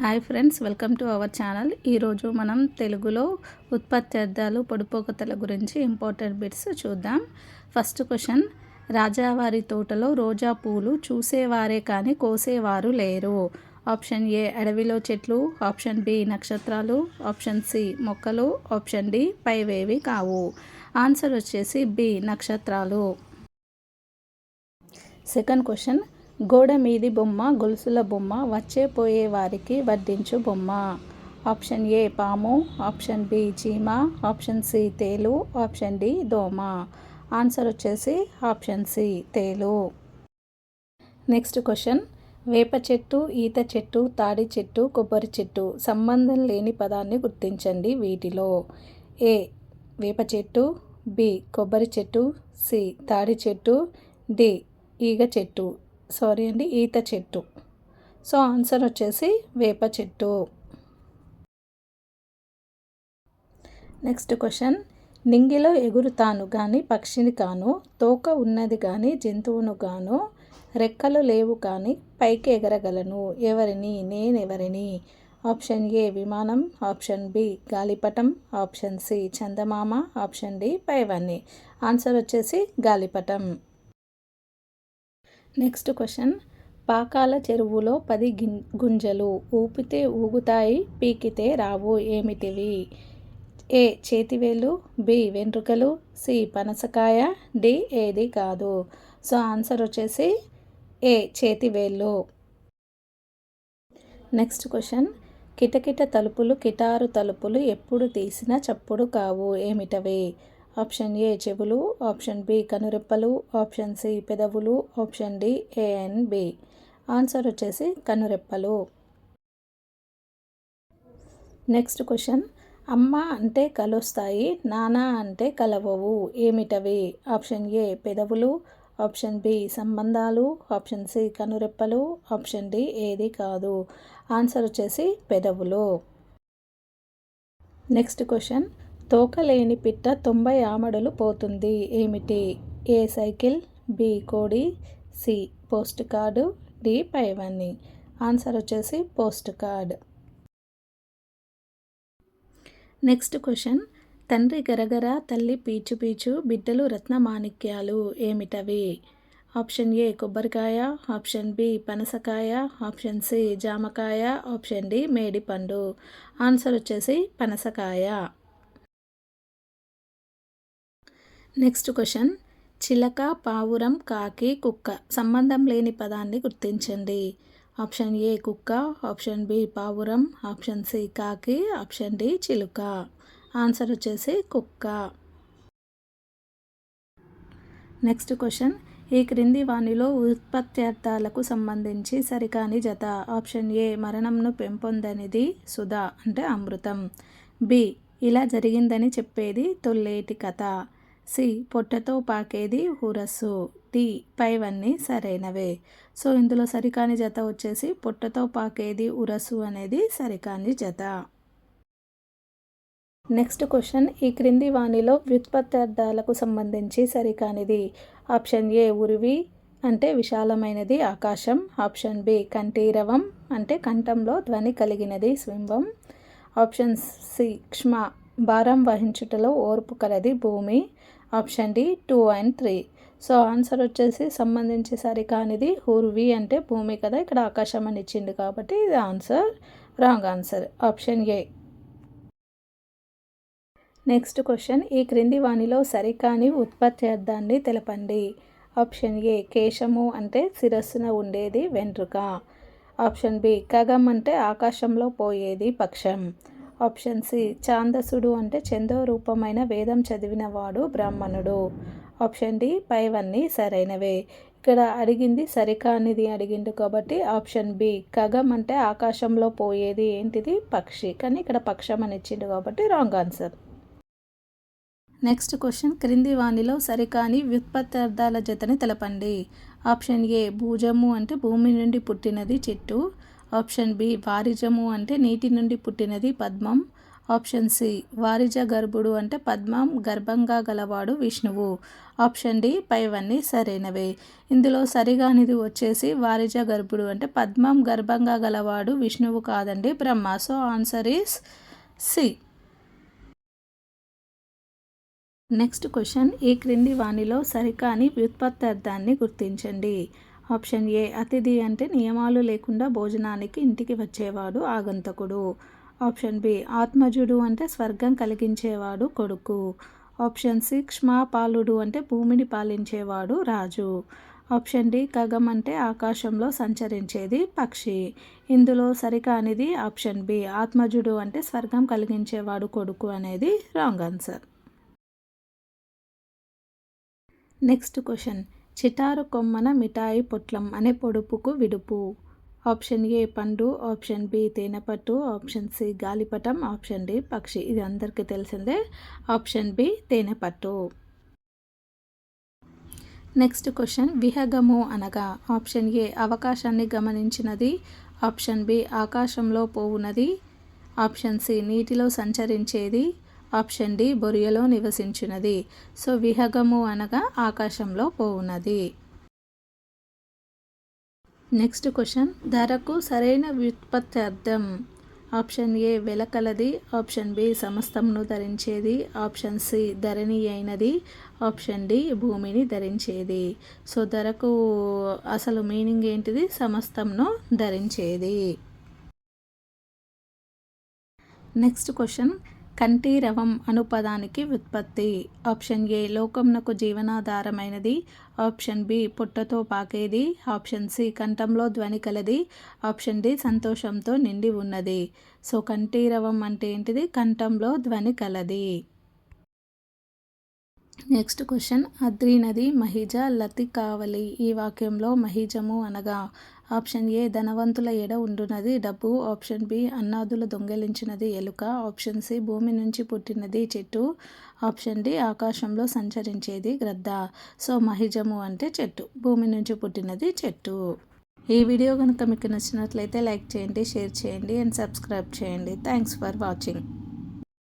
Hi friends welcome to our channel. ఈరోజు మనం తెలుగులో ఉత్పత్తి అర్థాలు పొడిపోకతల గురించి ఇంపార్టెంట్ బిట్స్ చూద్దాం. ఫస్ట్ క్వశ్చన్ రాజావారి తోటలో రోజా పూలు చూసేవారే కానీ కోసేవారు లేరు. ఆప్షన్ ఏ అడవిలో చెట్లు. ఆప్షన్ బి నక్షత్రాలు. ఆప్షన్ సి మొక్కలు. ఆప్షన్ డి పైవేవి కావు. ఆన్సర్ వచ్చేసి బి నక్షత్రాలు. సెకండ్ క్వశ్చన్ గోడ మీది బొమ్మ గొలుసుల బొమ్మ వచ్చే పోయే వారికి వడ్డించు బొమ్మ. ఆప్షన్ ఏ పాము ఆప్షన్ బి చీమ ఆప్షన్ సి తేలు ఆప్షన్ డి దోమ. ఆన్సర్ వచ్చేసి ఆప్షన్ సి తేలు. Next question. వేప చెట్టు ఈత చెట్టు తాడి చెట్టు కొబ్బరి చెట్టు సంబంధం లేని పదాన్ని గుర్తించండి వీటిలో. ఏ. వేప చెట్టు బి. కొబ్బరి చెట్టు సి. తాడి చెట్టు డి. ఈగ చెట్టు. సారీ అండి ఈత చెట్టు. సో ఆన్సర్ వచ్చేసి వేప చెట్టు. Next question. నింగిలో ఎగురుతాను కానీ పక్షిని కాను తోక ఉన్నది కానీ జంతువును గాను రెక్కలు లేవు కానీ పైకి ఎగరగలను. ఎవరిని? నేనెవరిని? ఆప్షన్ ఏ విమానం. ఆప్షన్ బి గాలిపటం. ఆప్షన్ సి చందమామ. ఆప్షన్ డి పైవన్నీ. ఆన్సర్ వచ్చేసి గాలిపటం. నెక్స్ట్ క్వశ్చన్ పాకాల చెరువులో పది గిం గుంజలు. ఊపితే ఊగుతాయి పీకితే రావు ఏమిటివి? ఏ. చేతివేలు. బి. వెంట్రుకలు. సి. పనసకాయ. డి. ఏది కాదు. సో ఆన్సర్ వచ్చేసి ఏ. చేతివేళ్ళు నెక్స్ట్ క్వశ్చన్ కిటకిట తలుపులు కిటారు తలుపులు ఎప్పుడు తీసినా చప్పుడు కావు ఏమిటవి? ఆప్షన్ ఏ చెవులు ఆప్షన్ బి కనురెప్పలు ఆప్షన్ సి పెదవులు option D A and B. Answer వచ్చేసి కనురెప్పలు. Next question. అమ్మ అంటే కలుస్తాయి నానా అంటే కలవవు ఏమిటవి? ఆప్షన్ ఏ పెదవులు ఆప్షన్ బి సంబంధాలు ఆప్షన్ సి కనురెప్పలు ఆప్షన్ డి ఏది కాదు. ఆన్సర్ వచ్చేసి పెదవులు. Next question. తోకలేని పిట్ట తొంభై ఆమడలు పోతుంది. ఏమిటి? A cycle? బి కోడి? C post card? డి పైవన్నీ ఆన్సర్ వచ్చేసి పోస్ట్ కార్డ్. Next question. తండ్రి గరగర తల్లి పీచు పీచు బిడ్డలు రత్నమాణిక్యాలు ఏమిటవి? ఆప్షన్ ఏ కొబ్బరికాయ ఆప్షన్ బి పనసకాయ ఆప్షన్ సి జామకాయ ఆప్షన్ డి మేడిపండు. ఆన్సర్ వచ్చేసి పనసకాయ. నెక్స్ట్ క్వశ్చన్ చిలక పావురం కాకి కుక్క సంబంధం లేని పదాన్ని గుర్తించండి. ఆప్షన్ ఏ కుక్క. ఆప్షన్ బి పావురం. ఆప్షన్ సి కాకి. ఆప్షన్ డి చిలుక. ఆన్సర్ వచ్చేసి కుక్క. నెక్స్ట్ క్వశ్చన్ ఈ క్రింది వాణిలో ఉత్పత్త్యార్థాలకు సంబంధించి సరికాని జత. ఆప్షన్ ఏ మరణంను పెంపొందనిది సుధా అంటే అమృతం. బి ఇలా జరిగిందని చెప్పేది తొల్లేటి కథ. సి పొట్టతో పాకేది హురస్సు డి పైవన్నీ సరైనవే. సో ఇందులో సరికాని జత వచ్చేసి పొట్టతో పాకేది ఉరస్సు అనేది సరికాని జత. నెక్స్ట్ క్వశ్చన్ ఈ క్రింది వాణిలో వ్యుత్పత్తార్థాలకు సంబంధించి సరికానిది. ఆప్షన్ ఏ ఉరివి అంటే విశాలమైనది ఆకాశం. ఆప్షన్ బి కంఠీరవం అంటే కంఠంలో ధ్వని కలిగినది స్వింబం. ఆప్షన్ సి క్ష్మ భారం వహించుటలో ఓర్పు కలది భూమి. Option D two and three. So answer వచ్చేసి సంబంధించి సరికానిది హూర్వి అంటే భూమి కదా ఇక్కడ ఆకాశం అని ఇచ్చింది కాబట్టి ఇది answer wrong answer. Option A. Next question ఈ క్రింది వాణిలో సరికాని ఉత్పత్తి అర్థాన్ని తెలపండి. ఆప్షన్ ఏ కేశము అంటే శిరస్సున ఉండేది వెంట్రుక. ఆప్షన్ బి కగం అంటే ఆకాశంలో పోయేది పక్షం. ఆప్షన్ సి ఛాందసుడు అంటే చందో రూపమైన వేదం చదివినవాడు బ్రాహ్మణుడు. ఆప్షన్ డి పైవన్నీ సరైనవే. ఇక్కడ అడిగింది సరికానిది అడిగిండు కాబట్టి ఆప్షన్ బి కగం అంటే ఆకాశంలో పోయేది ఏంటిది? పక్షి. కానీ ఇక్కడ పక్షం అని ఇచ్చిండు కాబట్టి రాంగ్ ఆన్సర్. నెక్స్ట్ క్వశ్చన్ క్రింది వాణిలో సరికాని వ్యుత్పత్తార్థాల జతని తెలపండి. ఆప్షన్ ఏ భూజము అంటే భూమి నుండి పుట్టినది చెట్టు. ఆప్షన్ బి వారిజము అంటే నీటి నుండి పుట్టినది పద్మం. ఆప్షన్ సి వారిజ గర్భుడు అంటే పద్మం గర్భంగా గలవాడు విష్ణువు. ఆప్షన్ డి పైవన్నీ సరైనవే. ఇందులో సరిగానిది వచ్చేసి వారిజ గర్భుడు అంటే పద్మం గర్భంగా గలవాడు విష్ణువు కాదండి బ్రహ్మ. So answer is C. Next question ఈ క్రింది వాణిలో సరికాని వ్యుత్పత్తార్థాన్ని గుర్తించండి. ఆప్షన్ ఏ అతిథి అంటే నియమాలు లేకుండా భోజనానికి ఇంటికి వచ్చేవాడు ఆగంతకుడు. ఆప్షన్ బి ఆత్మజుడు అంటే స్వర్గం కలిగించేవాడు కొడుకు. ఆప్షన్ సి క్ష్మాపాలుడు అంటే భూమిని పాలించేవాడు రాజు. ఆప్షన్ డి ఖగం అంటే ఆకాశంలో సంచరించేది పక్షి. ఇందులో సరికానిది ఆప్షన్ బి ఆత్మజుడు అంటే స్వర్గం కలిగించేవాడు కొడుకు అనేది రాంగ్ ఆన్సర్. Next question. చిటారు కొమ్మన మిఠాయి పొట్లం అనే పొడుపుకు విడుపు. ఆప్షన్ ఏ పండు ఆప్షన్ బి తేనెపట్టు ఆప్షన్ సి గాలిపటం ఆప్షన్ డి పక్షి. ఇది అందరికీ తెలిసిందే. ఆప్షన్ బి తేనెపట్టు. నెక్స్ట్ క్వశ్చన్ విహగము అనగా ఆప్షన్ ఏ అవకాశాన్ని గమనించినది ఆప్షన్ బి ఆకాశంలో పోవునది ఆప్షన్ సి నీటిలో సంచరించేది ఆప్షన్ డి బొరియలో నివసించినది. సో విహగము అనగా ఆకాశంలో పోవునది. Next question. ధరకు సరైన వ్యుత్పత్తి అర్థం. ఆప్షన్ ఏ వెలకలది. ఆప్షన్ బి సమస్తంను ధరించేది. ఆప్షన్ సి ధరణి అయినది. ఆప్షన్ డి భూమిని ధరించేది. సో ధరకు అసలు మీనింగ్ ఏంటిది? సమస్తంను ధరించేది. Next question. కంఠీరవం అను పదానికి వ్యుత్పత్తి. ఆప్షన్ ఏ లోకంనకు జీవనాధారమైనది. ఆప్షన్ బి పుట్టతో పాకేది. ఆప్షన్ సి కంఠంలో ధ్వని కలది. ఆప్షన్ డి సంతోషంతో నిండి ఉన్నది. సో కంఠీరవం అంటే ఏంటిది? కంఠంలో ధ్వని కలది. Next question. అద్రి నది మహిజ లతి కావలి ఈ వాక్యంలో మహిజము అనగా ఆప్షన్ ఏ ధనవంతుల ఎడ ఉండునది డబ్బు. ఆప్షన్ బి అన్నాదులు దొంగిలించినది ఎలుక. ఆప్షన్ సి భూమి నుంచి పుట్టినది చెట్టు. ఆప్షన్ డి ఆకాశంలో సంచరించేది గ్రద్ద. సో మహిజము అంటే చెట్టు. భూమి నుంచి పుట్టినది చెట్టు. ఈ వీడియో కనుక మీకు నచ్చినట్లయితే లైక్ చేయండి షేర్ చేయండి అండ్ సబ్స్క్రైబ్ చేయండి. Thanks for watching.